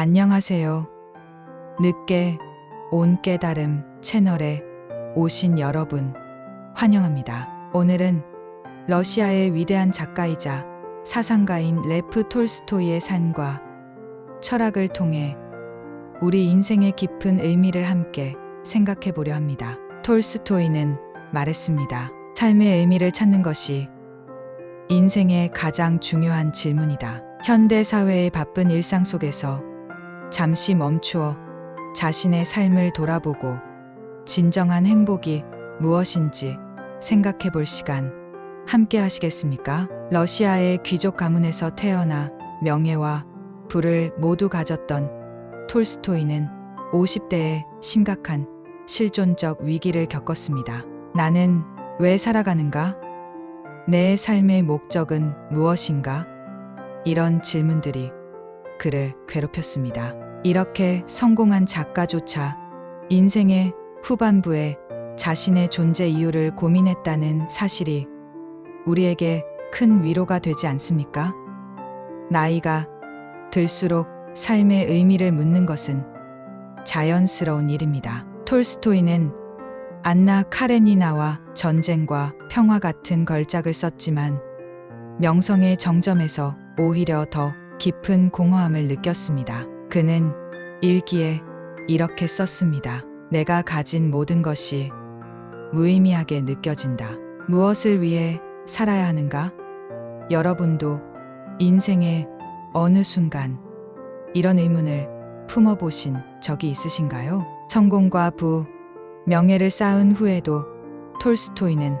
안녕하세요. 늦게 온 깨달음 채널에 오신 여러분 환영합니다. 오늘은 러시아의 위대한 작가이자 사상가인 레프 톨스토이의 삶과 철학을 통해 우리 인생의 깊은 의미를 함께 생각해 보려 합니다. 톨스토이는 말했습니다. 삶의 의미를 찾는 것이 인생의 가장 중요한 질문이다. 현대 사회의 바쁜 일상 속에서 잠시 멈추어 자신의 삶을 돌아보고 진정한 행복이 무엇인지 생각해 볼 시간 함께 하시겠습니까? 러시아의 귀족 가문에서 태어나 명예와 부를 모두 가졌던 톨스토이는 50대에 심각한 실존적 위기를 겪었습니다. 나는 왜 살아가는가? 내 삶의 목적은 무엇인가? 이런 질문들이 그를 괴롭혔습니다. 이렇게 성공한 작가조차 인생의 후반부에 자신의 존재 이유를 고민했다는 사실이 우리에게 큰 위로가 되지 않습니까? 나이가 들수록 삶의 의미를 묻는 것은 자연스러운 일입니다. 톨스토이는 안나 카레니나와 전쟁과 평화 같은 걸작을 썼지만 명성의 정점에서 오히려 더 깊은 공허함을 느꼈습니다. 그는 일기에 이렇게 썼습니다. 내가 가진 모든 것이 무의미하게 느껴진다. 무엇을 위해 살아야 하는가? 여러분도 인생의 어느 순간 이런 의문을 품어보신 적이 있으신가요? 성공과 부, 명예를 쌓은 후에도 톨스토이는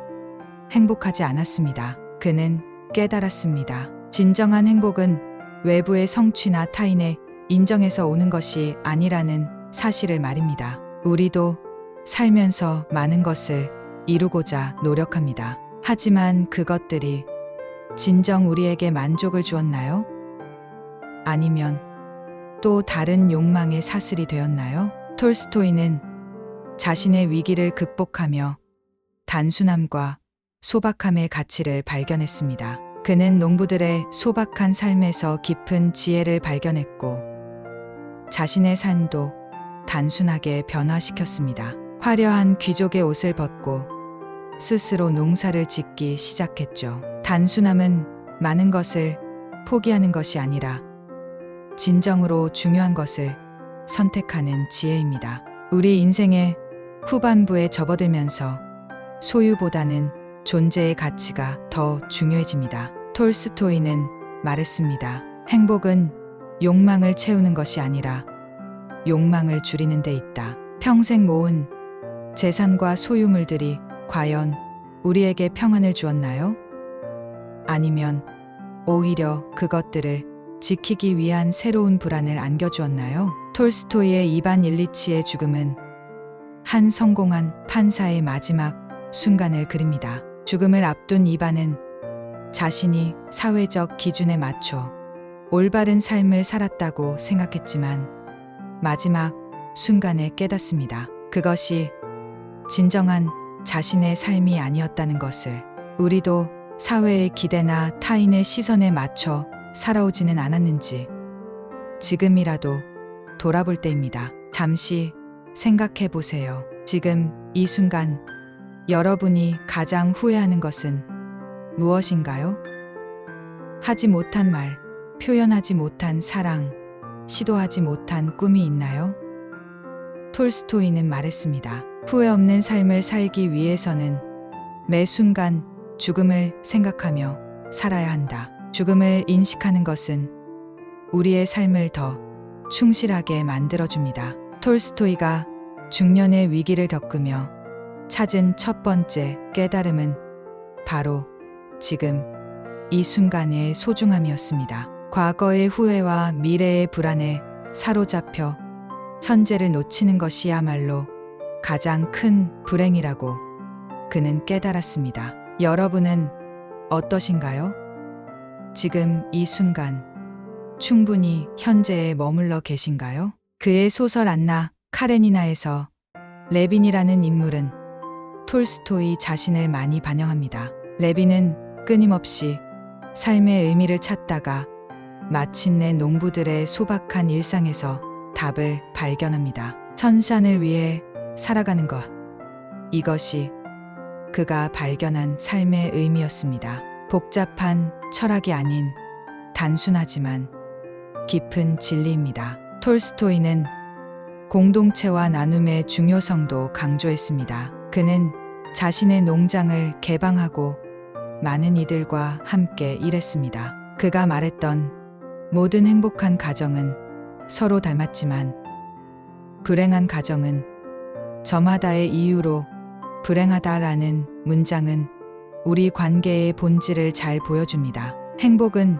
행복하지 않았습니다. 그는 깨달았습니다. 진정한 행복은 외부의 성취나 타인의 인정에서 오는 것이 아니라는 사실을 말입니다. 우리도 살면서 많은 것을 이루고자 노력합니다. 하지만 그것들이 진정 우리에게 만족을 주었나요? 아니면 또 다른 욕망의 사슬이 되었나요? 톨스토이는 자신의 위기를 극복하며 단순함과 소박함의 가치를 발견했습니다. 그는 농부들의 소박한 삶에서 깊은 지혜를 발견했고 자신의 삶도 단순하게 변화시켰습니다. 화려한 귀족의 옷을 벗고 스스로 농사를 짓기 시작했죠. 단순함은 많은 것을 포기하는 것이 아니라 진정으로 중요한 것을 선택하는 지혜입니다. 우리 인생의 후반부에 접어들면서 소유보다는 존재의 가치가 더 중요해집니다. 톨스토이는 말했습니다. 행복은 욕망을 채우는 것이 아니라 욕망을 줄이는 데 있다. 평생 모은 재산과 소유물들이 과연 우리에게 평안을 주었나요? 아니면 오히려 그것들을 지키기 위한 새로운 불안을 안겨주었나요? 톨스토이의 이반 일리치의 죽음은 한 성공한 판사의 마지막 순간을 그립니다. 죽음을 앞둔 이반은 자신이 사회적 기준에 맞춰 올바른 삶을 살았다고 생각했지만 마지막 순간에 깨닫습니다. 그것이 진정한 자신의 삶이 아니었다는 것을 우리도 사회의 기대나 타인의 시선에 맞춰 살아오지는 않았는지 지금이라도 돌아볼 때입니다. 잠시 생각해 보세요. 지금 이 순간 여러분이 가장 후회하는 것은 무엇인가요? 하지 못한 말, 표현하지 못한 사랑, 시도하지 못한 꿈이 있나요? 톨스토이는 말했습니다. 후회 없는 삶을 살기 위해서는 매 순간 죽음을 생각하며 살아야 한다. 죽음을 인식하는 것은 우리의 삶을 더 충실하게 만들어줍니다. 톨스토이가 중년의 위기를 겪으며 찾은 첫 번째 깨달음은 바로 지금 이 순간의 소중함이었습니다. 과거의 후회와 미래의 불안에 사로잡혀 현재를 놓치는 것이야말로 가장 큰 불행이라고 그는 깨달았습니다. 여러분은 어떠신가요? 지금 이 순간 충분히 현재에 머물러 계신가요? 그의 소설 안나 카레니나에서 레빈이라는 인물은 톨스토이 자신을 많이 반영합니다. 레빈은 끊임없이 삶의 의미를 찾다가 마침내 농부들의 소박한 일상에서 답을 발견합니다. 천산을 위해 살아가는 것. 이것이 그가 발견한 삶의 의미였습니다. 복잡한 철학이 아닌 단순하지만 깊은 진리입니다. 톨스토이는 공동체와 나눔의 중요성도 강조했습니다. 그는 자신의 농장을 개방하고 많은 이들과 함께 일했습니다. 그가 말했던 모든 행복한 가정은 서로 닮았지만 불행한 가정은 저마다의 이유로 불행하다라는 문장은 우리 관계의 본질을 잘 보여줍니다. 행복은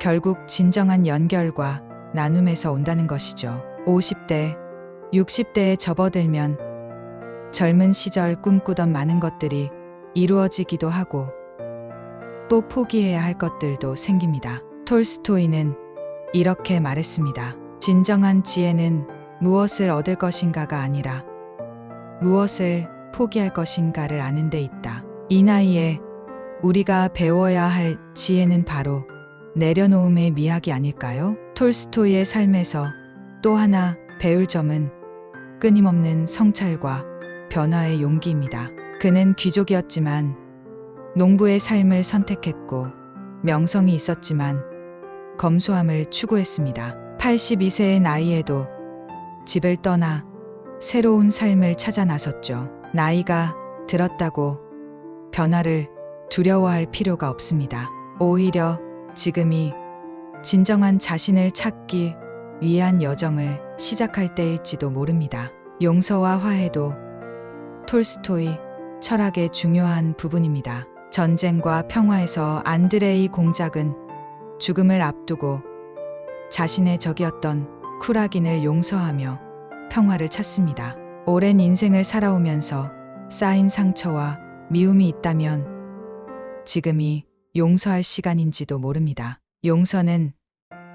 결국 진정한 연결과 나눔에서 온다는 것이죠. 50대, 60대에 접어들면 젊은 시절 꿈꾸던 많은 것들이 이루어지기도 하고 또 포기해야 할 것들도 생깁니다. 톨스토이는 이렇게 말했습니다. 진정한 지혜는 무엇을 얻을 것인가가 아니라 무엇을 포기할 것인가를 아는 데 있다. 이 나이에 우리가 배워야 할 지혜는 바로 내려놓음의 미학이 아닐까요? 톨스토이의 삶에서 또 하나 배울 점은 끊임없는 성찰과 변화의 용기입니다. 그는 귀족이었지만 농부의 삶을 선택했고 명성이 있었지만 검소함을 추구했습니다. 82세의 나이에도 집을 떠나 새로운 삶을 찾아 나섰죠. 나이가 들었다고 변화를 두려워할 필요가 없습니다. 오히려 지금이 진정한 자신을 찾기 위한 여정을 시작할 때일지도 모릅니다. 용서와 화해도 톨스토이 철학의 중요한 부분입니다. 전쟁과 평화에서 안드레이 공작은 죽음을 앞두고 자신의 적이었던 쿨하긴을 용서하며 평화를 찾습니다. 오랜 인생을 살아오면서 쌓인 상처와 미움이 있다면 지금이 용서할 시간인지도 모릅니다. 용서는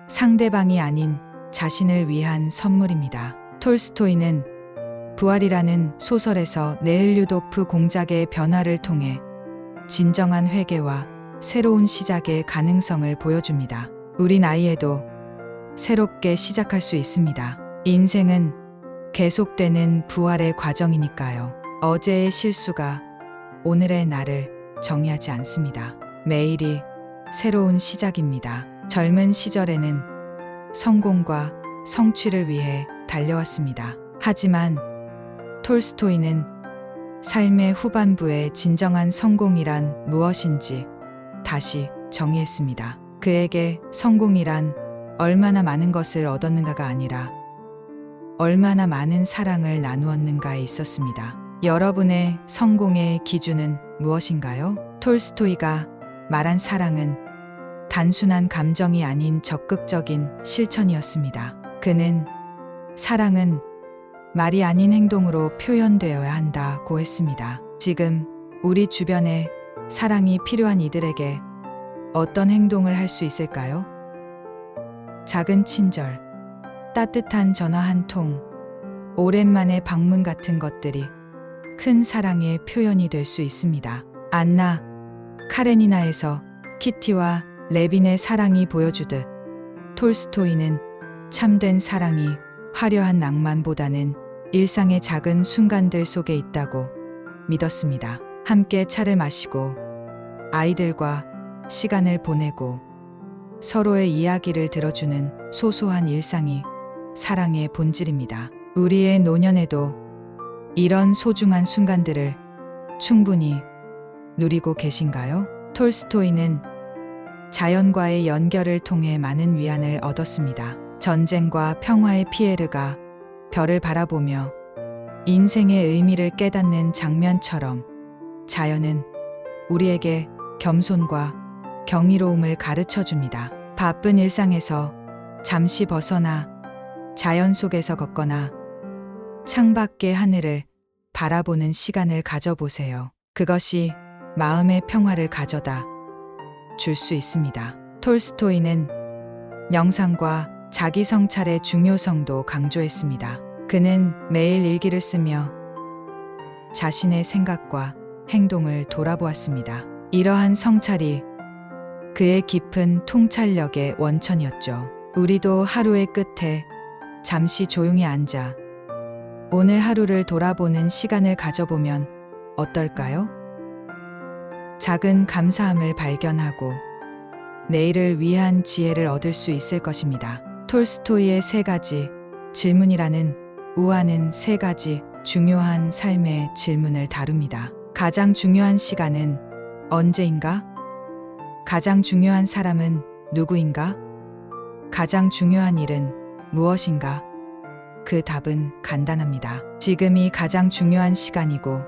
상대방이 아닌 자신을 위한 선물입니다. 톨스토이는 부활이라는 소설에서 네을류도프 공작의 변화를 통해 진정한 회개와 새로운 시작의 가능성을 보여줍니다. 우리 나이에도 새롭게 시작할 수 있습니다. 인생은 계속되는 부활의 과정이니까요. 어제의 실수가 오늘의 나를 정의하지 않습니다. 매일이 새로운 시작입니다. 젊은 시절에는 성공과 성취를 위해 달려왔습니다. 하지만 톨스토이는 삶의 후반부에 진정한 성공이란 무엇인지 다시 정의했습니다. 그에게 성공이란 얼마나 많은 것을 얻었는가가 아니라 얼마나 많은 사랑을 나누었는가에 있었습니다. 여러분의 성공의 기준은 무엇인가요? 톨스토이가 말한 사랑은 단순한 감정이 아닌 적극적인 실천이었습니다. 그는 사랑은 말이 아닌 행동으로 표현되어야 한다고 했습니다. 지금 우리 주변에 사랑이 필요한 이들에게 어떤 행동을 할 수 있을까요? 작은 친절, 따뜻한 전화 한 통, 오랜만에 방문 같은 것들이 큰 사랑의 표현이 될 수 있습니다. 안나, 카레니나에서 키티와 레빈의 사랑이 보여주듯 톨스토이는 참된 사랑이 화려한 낭만보다는 일상의 작은 순간들 속에 있다고 믿었습니다. 함께 차를 마시고 아이들과 시간을 보내고 서로의 이야기를 들어주는 소소한 일상이 사랑의 본질입니다. 우리의 노년에도 이런 소중한 순간들을 충분히 누리고 계신가요? 톨스토이는 자연과의 연결을 통해 많은 위안을 얻었습니다. 전쟁과 평화의 피에르가 별을 바라보며 인생의 의미를 깨닫는 장면처럼 자연은 우리에게 겸손과 경이로움을 가르쳐 줍니다. 바쁜 일상에서 잠시 벗어나 자연 속에서 걷거나 창밖의 하늘을 바라보는 시간을 가져보세요. 그것이 마음의 평화를 가져다 줄 수 있습니다. 톨스토이는 명상과 자기 성찰의 중요성도 강조했습니다. 그는 매일 일기를 쓰며 자신의 생각과 행동을 돌아보았습니다. 이러한 성찰이 그의 깊은 통찰력의 원천이었죠. 우리도 하루의 끝에 잠시 조용히 앉아 오늘 하루를 돌아보는 시간을 가져보면 어떨까요? 작은 감사함을 발견하고 내일을 위한 지혜를 얻을 수 있을 것입니다. 톨스토이의 세 가지 질문이라는 우아는 세 가지 중요한 삶의 질문을 다룹니다. 가장 중요한 시간은 언제인가? 가장 중요한 사람은 누구인가? 가장 중요한 일은 무엇인가? 그 답은 간단합니다. 지금이 가장 중요한 시간이고,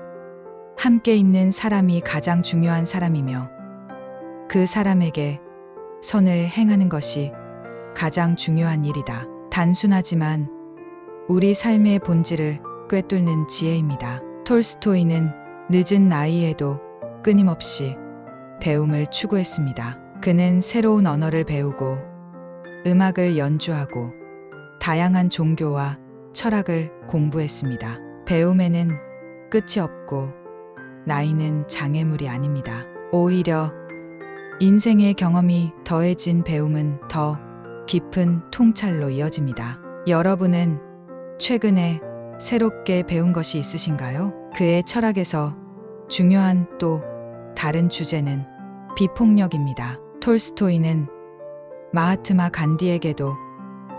함께 있는 사람이 가장 중요한 사람이며, 그 사람에게 선을 행하는 것이 가장 중요한 일이다. 단순하지만 우리 삶의 본질을 꿰뚫는 지혜입니다. 톨스토이는 늦은 나이에도 끊임없이 배움을 추구했습니다. 그는 새로운 언어를 배우고 음악을 연주하고 다양한 종교와 철학을 공부했습니다. 배움에는 끝이 없고 나이는 장애물이 아닙니다. 오히려 인생의 경험이 더해진 배움은 더 깊은 통찰로 이어집니다. 여러분은 최근에 새롭게 배운 것이 있으신가요? 그의 철학에서 중요한 또 다른 주제는 비폭력입니다. 톨스토이는 마하트마 간디에게도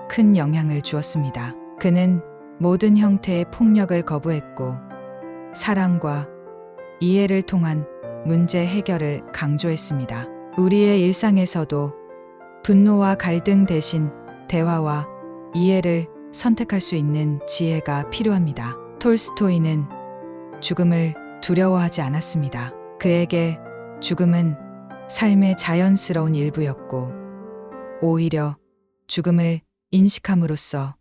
큰 영향을 주었습니다. 그는 모든 형태의 폭력을 거부했고 사랑과 이해를 통한 문제 해결을 강조했습니다. 우리의 일상에서도 분노와 갈등 대신 대화와 이해를 선택할 수 있는 지혜가 필요합니다. 톨스토이는 죽음을 두려워하지 않았습니다. 그에게 죽음은 삶의 자연스러운 일부였고, 오히려 죽음을 인식함으로써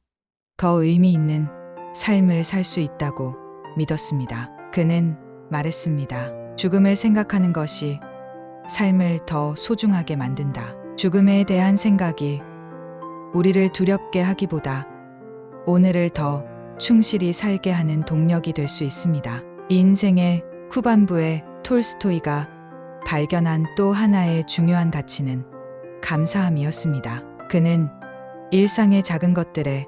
더 의미 있는 삶을 살 수 있다고 믿었습니다. 그는 말했습니다. 죽음을 생각하는 것이 삶을 더 소중하게 만든다. 죽음에 대한 생각이 우리를 두렵게 하기보다 오늘을 더 충실히 살게 하는 동력이 될 수 있습니다. 인생의 후반부에 톨스토이가 발견한 또 하나의 중요한 가치는 감사함이었습니다. 그는 일상의 작은 것들에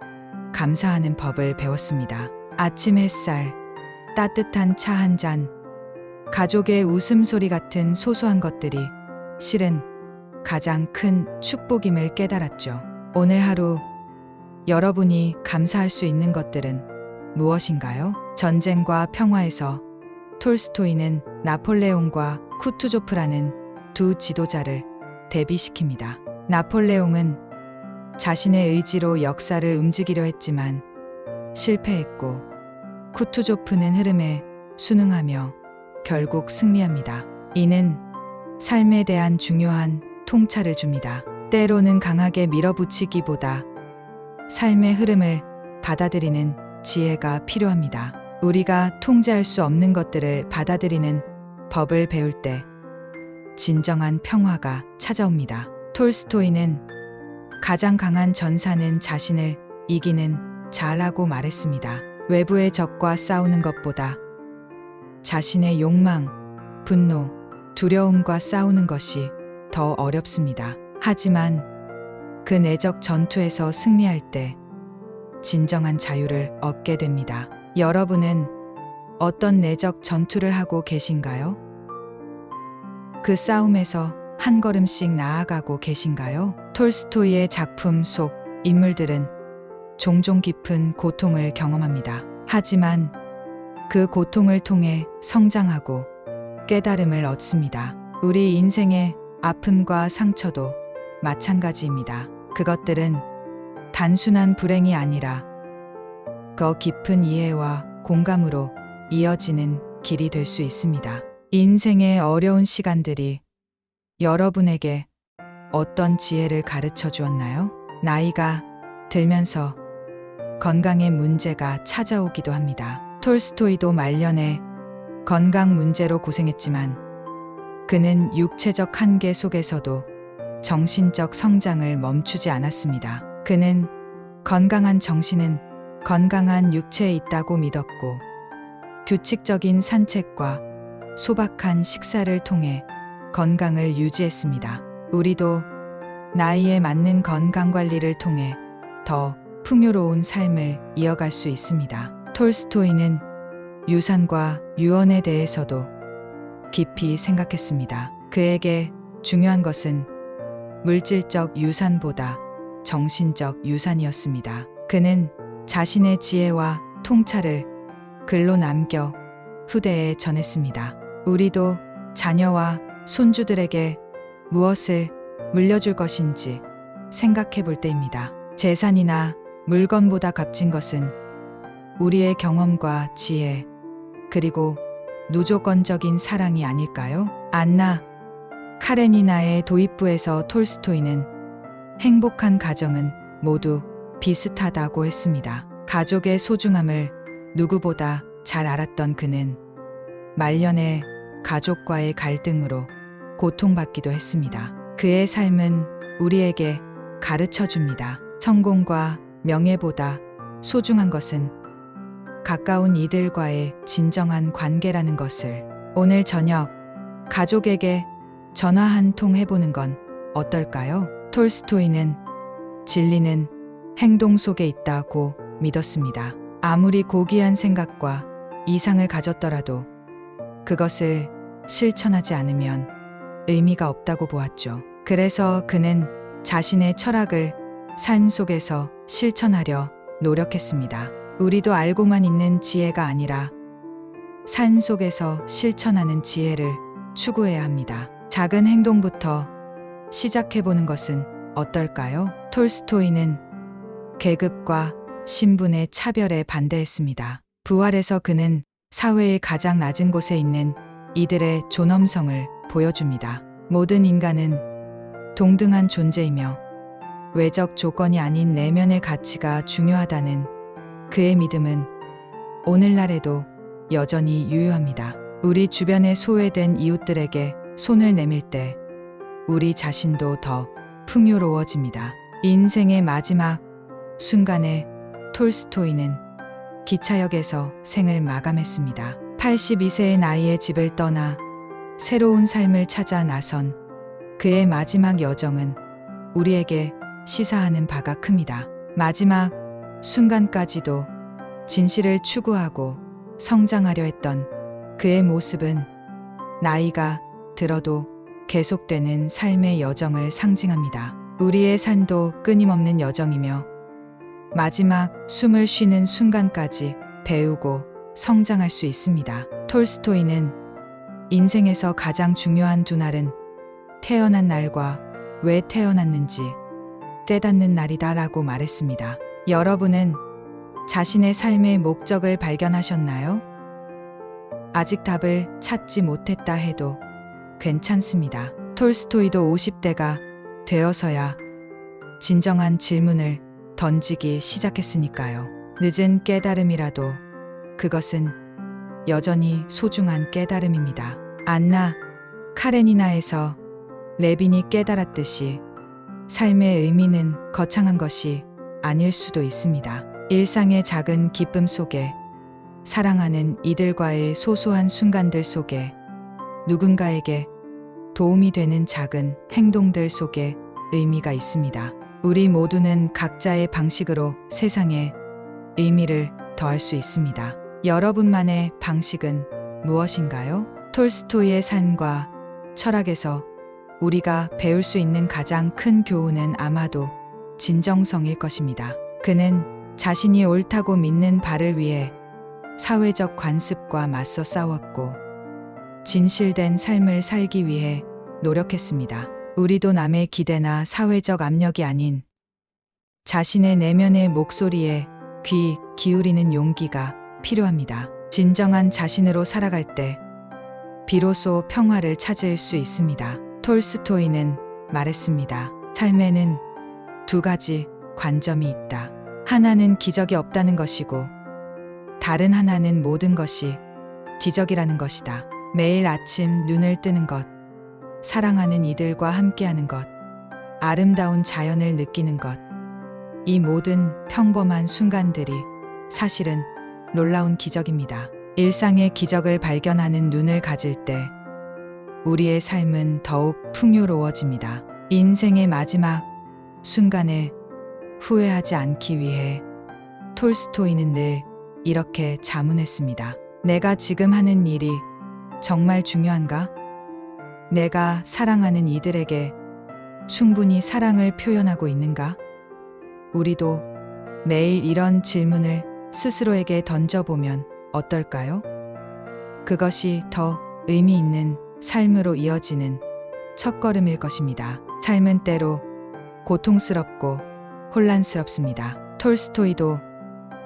감사하는 법을 배웠습니다. 아침 햇살, 따뜻한 차 한 잔, 가족의 웃음소리 같은 소소한 것들이 실은 가장 큰 축복임을 깨달았죠. 오늘 하루 여러분이 감사할 수 있는 것들은 무엇인가요? 전쟁과 평화에서 톨스토이는 나폴레옹과 쿠투조프라는 두 지도자를 대비시킵니다. 나폴레옹은 자신의 의지로 역사를 움직이려 했지만 실패했고 쿠투조프는 흐름에 순응하며 결국 승리합니다. 이는 삶에 대한 중요한 통찰을 줍니다. 때로는 강하게 밀어붙이기보다 삶의 흐름을 받아들이는 지혜가 필요합니다. 우리가 통제할 수 없는 것들을 받아들이는 법을 배울 때 진정한 평화가 찾아옵니다. 톨스토이는 가장 강한 전사는 자신을 이기는 자라고 말했습니다. 외부의 적과 싸우는 것보다 자신의 욕망, 분노, 두려움과 싸우는 것이 더 어렵습니다. 하지만 그 내적 전투에서 승리할 때 진정한 자유를 얻게 됩니다. 여러분은 어떤 내적 전투를 하고 계신가요? 그 싸움에서 한 걸음씩 나아가고 계신가요? 톨스토이의 작품 속 인물들은 종종 깊은 고통을 경험합니다. 하지만 그 고통을 통해 성장하고 깨달음을 얻습니다. 우리 인생의 아픔과 상처도 마찬가지입니다. 그것들은 단순한 불행이 아니라 더 깊은 이해와 공감으로 이어지는 길이 될 수 있습니다. 인생의 어려운 시간들이 여러분에게 어떤 지혜를 가르쳐 주었나요? 나이가 들면서 건강의 문제가 찾아오기도 합니다. 톨스토이도 말년에 건강 문제로 고생했지만 그는 육체적 한계 속에서도 정신적 성장을 멈추지 않았습니다. 그는 건강한 정신은 건강한 육체에 있다고 믿었고 규칙적인 산책과 소박한 식사를 통해 건강을 유지했습니다. 우리도 나이에 맞는 건강 관리를 통해 더 풍요로운 삶을 이어갈 수 있습니다. 톨스토이는 유산과 유언에 대해서도 깊이 생각했습니다. 그에게 중요한 것은 물질적 유산보다 정신적 유산이었습니다. 그는 자신의 지혜와 통찰을 글로 남겨 후대에 전했습니다. 우리도 자녀와 손주들에게 무엇을 물려줄 것인지 생각해 볼 때입니다. 재산이나 물건보다 값진 것은 우리의 경험과 지혜, 그리고 무조건적인 사랑이 아닐까요? 안나 카레니나의 도입부에서 톨스토이는 행복한 가정은 모두 비슷하다고 했습니다. 가족의 소중함을 누구보다 잘 알았던 그는 말년에 가족과의 갈등으로 고통받기도 했습니다. 그의 삶은 우리에게 가르쳐 줍니다. 성공과 명예보다 소중한 것은 가까운 이들과의 진정한 관계라는 것을 오늘 저녁 가족에게 전화 한 통 해보는 건 어떨까요? 톨스토이는 진리는 행동 속에 있다고 믿었습니다. 아무리 고귀한 생각과 이상을 가졌더라도 그것을 실천하지 않으면 의미가 없다고 보았죠. 그래서 그는 자신의 철학을 삶 속에서 실천하려 노력했습니다. 우리도 알고만 있는 지혜가 아니라 삶 속에서 실천하는 지혜를 추구해야 합니다. 작은 행동부터 시작해보는 것은 어떨까요? 톨스토이는 계급과 신분의 차별에 반대했습니다. 부활에서 그는 사회의 가장 낮은 곳에 있는 이들의 존엄성을 보여줍니다. 모든 인간은 동등한 존재이며 외적 조건이 아닌 내면의 가치가 중요하다는 그의 믿음은 오늘날에도 여전히 유효합니다. 우리 주변에 소외된 이웃들에게 손을 내밀 때 우리 자신도 더 풍요로워집니다. 인생의 마지막 순간에 톨스토이는 기차역에서 생을 마감했습니다. 82세의 나이에 집을 떠나 새로운 삶을 찾아 나선 그의 마지막 여정은 우리에게 시사하는 바가 큽니다. 마지막 순간까지도 진실을 추구하고 성장하려 했던 그의 모습은 나이가 들어도 계속되는 삶의 여정을 상징합니다. 우리의 삶도 끊임없는 여정이며 마지막 숨을 쉬는 순간까지 배우고 성장할 수 있습니다. 톨스토이는 인생에서 가장 중요한 두 날은 태어난 날과 왜 태어났는지 깨닫는 날이다 라고 말했습니다. 여러분은 자신의 삶의 목적을 발견하셨나요? 아직 답을 찾지 못했다 해도 괜찮습니다. 톨스토이도 50대가 되어서야 진정한 질문을 던지기 시작했으니까요. 늦은 깨달음이라도 그것은 여전히 소중한 깨달음입니다. 안나 카레니나에서 레빈이 깨달았듯이 삶의 의미는 거창한 것이 아닐 수도 있습니다. 일상의 작은 기쁨 속에 사랑하는 이들과의 소소한 순간들 속에 누군가에게 도움이 되는 작은 행동들 속에 의미가 있습니다. 우리 모두는 각자의 방식으로 세상에 의미를 더할 수 있습니다. 여러분만의 방식은 무엇인가요? 톨스토이의 삶과 철학에서 우리가 배울 수 있는 가장 큰 교훈은 아마도 진정성일 것입니다. 그는 자신이 옳다고 믿는 바를 위해 사회적 관습과 맞서 싸웠고 진실된 삶을 살기 위해 노력했습니다. 우리도 남의 기대나 사회적 압력이 아닌 자신의 내면의 목소리에 귀 기울이는 용기가 필요합니다. 진정한 자신으로 살아갈 때 비로소 평화를 찾을 수 있습니다. 톨스토이는 말했습니다. 삶에는 두 가지 관점이 있다. 하나는 기적이 없다는 것이고 다른 하나는 모든 것이 기적이라는 것이다. 매일 아침 눈을 뜨는 것, 사랑하는 이들과 함께하는 것, 아름다운 자연을 느끼는 것, 이 모든 평범한 순간들이 사실은 놀라운 기적입니다. 일상의 기적을 발견하는 눈을 가질 때 우리의 삶은 더욱 풍요로워집니다. 인생의 마지막 순간에 후회하지 않기 위해 톨스토이는 늘 이렇게 자문했습니다. 내가 지금 하는 일이 정말 중요한가? 내가 사랑하는 이들에게 충분히 사랑을 표현하고 있는가? 우리도 매일 이런 질문을 스스로에게 던져보면 어떨까요? 그것이 더 의미 있는 삶으로 이어지는 첫걸음일 것입니다. 삶은 때로 고통스럽고 혼란스럽습니다. 톨스토이도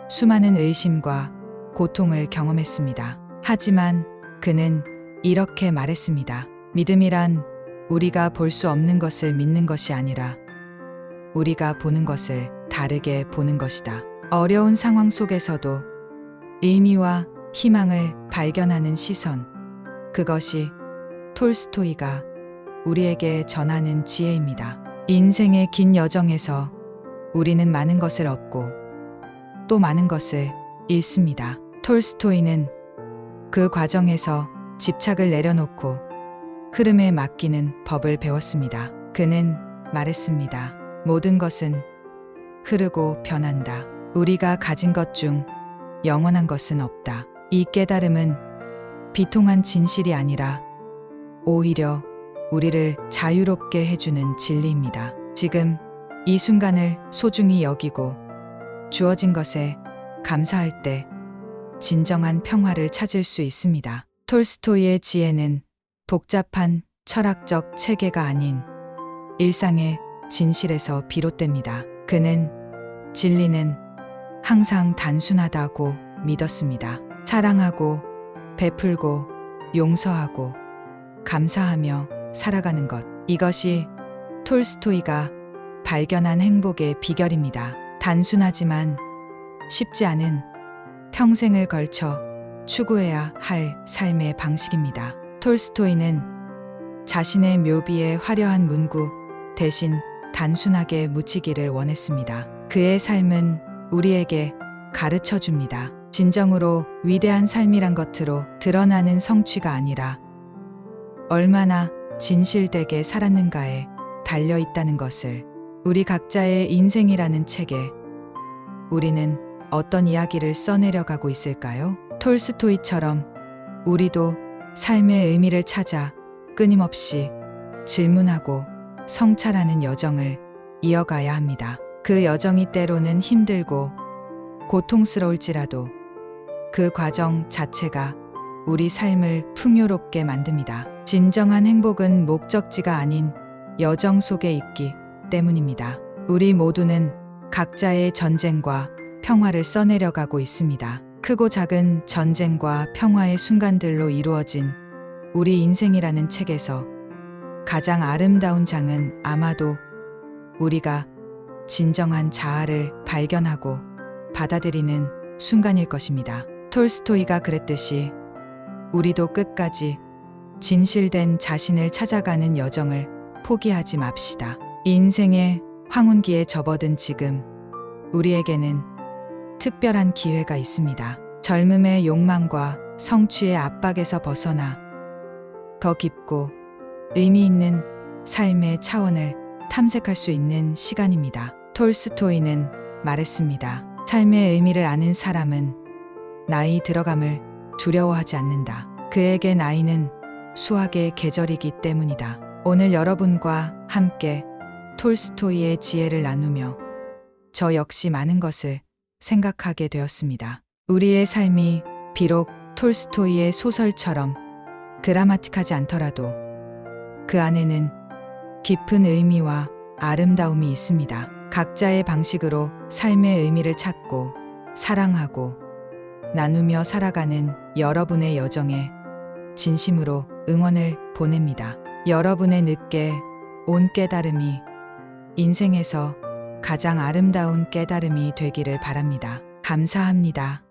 수많은 의심과 고통을 경험했습니다. 하지만 그는 이렇게 말했습니다. 믿음이란 우리가 볼 수 없는 것을 믿는 것이 아니라 우리가 보는 것을 다르게 보는 것이다. 어려운 상황 속에서도 의미와 희망을 발견하는 시선. 그것이 톨스토이가 우리에게 전하는 지혜입니다. 인생의 긴 여정에서 우리는 많은 것을 얻고 또 많은 것을 잃습니다. 톨스토이는 그 과정에서 집착을 내려놓고 흐름에 맡기는 법을 배웠습니다. 그는 말했습니다. 모든 것은 흐르고 변한다. 우리가 가진 것 중 영원한 것은 없다. 이 깨달음은 비통한 진실이 아니라 오히려 우리를 자유롭게 해주는 진리입니다. 지금 이 순간을 소중히 여기고 주어진 것에 감사할 때 진정한 평화를 찾을 수 있습니다. 톨스토이의 지혜는 복잡한 철학적 체계가 아닌 일상의 진실에서 비롯됩니다. 그는 진리는 항상 단순하다고 믿었습니다. 사랑하고 베풀고 용서하고 감사하며 살아가는 것. 이것이 톨스토이가 발견한 행복의 비결입니다. 단순하지만 쉽지 않은 평생을 걸쳐 추구해야 할 삶의 방식입니다. 톨스토이는 자신의 묘비의 화려한 문구 대신 단순하게 묻히기를 원했습니다. 그의 삶은 우리에게 가르쳐 줍니다. 진정으로 위대한 삶이란 겉으로 드러나는 성취가 아니라 얼마나 진실되게 살았는가에 달려 있다는 것을 우리 각자의 인생이라는 책에 우리는 어떤 이야기를 써내려가고 있을까요? 톨스토이처럼 우리도 삶의 의미를 찾아 끊임없이 질문하고 성찰하는 여정을 이어가야 합니다. 그 여정이 때로는 힘들고 고통스러울지라도 그 과정 자체가 우리 삶을 풍요롭게 만듭니다. 진정한 행복은 목적지가 아닌 여정 속에 있기 때문입니다. 우리 모두는 각자의 전쟁과 평화를 써내려가고 있습니다. 크고 작은 전쟁과 평화의 순간들로 이루어진 우리 인생이라는 책에서 가장 아름다운 장은 아마도 우리가 진정한 자아를 발견하고 받아들이는 순간일 것입니다. 톨스토이가 그랬듯이 우리도 끝까지 진실된 자신을 찾아가는 여정을 포기하지 맙시다. 인생의 황혼기에 접어든 지금 우리에게는 특별한 기회가 있습니다. 젊음의 욕망과 성취의 압박에서 벗어나 더 깊고 의미 있는 삶의 차원을 탐색할 수 있는 시간입니다. 톨스토이는 말했습니다. 삶의 의미를 아는 사람은 나이 들어감을 두려워하지 않는다. 그에게 나이는 수학의 계절이기 때문이다. 오늘 여러분과 함께 톨스토이의 지혜를 나누며 저 역시 많은 것을 생각하게 되었습니다. 우리의 삶이 비록 톨스토이의 소설처럼 드라마틱하지 않더라도 그 안에는 깊은 의미와 아름다움이 있습니다. 각자의 방식으로 삶의 의미를 찾고 사랑하고 나누며 살아가는 여러분의 여정에 진심으로 응원을 보냅니다. 여러분의 늦게 온 깨달음이 인생에서 가장 아름다운 깨달음이 되기를 바랍니다. 감사합니다.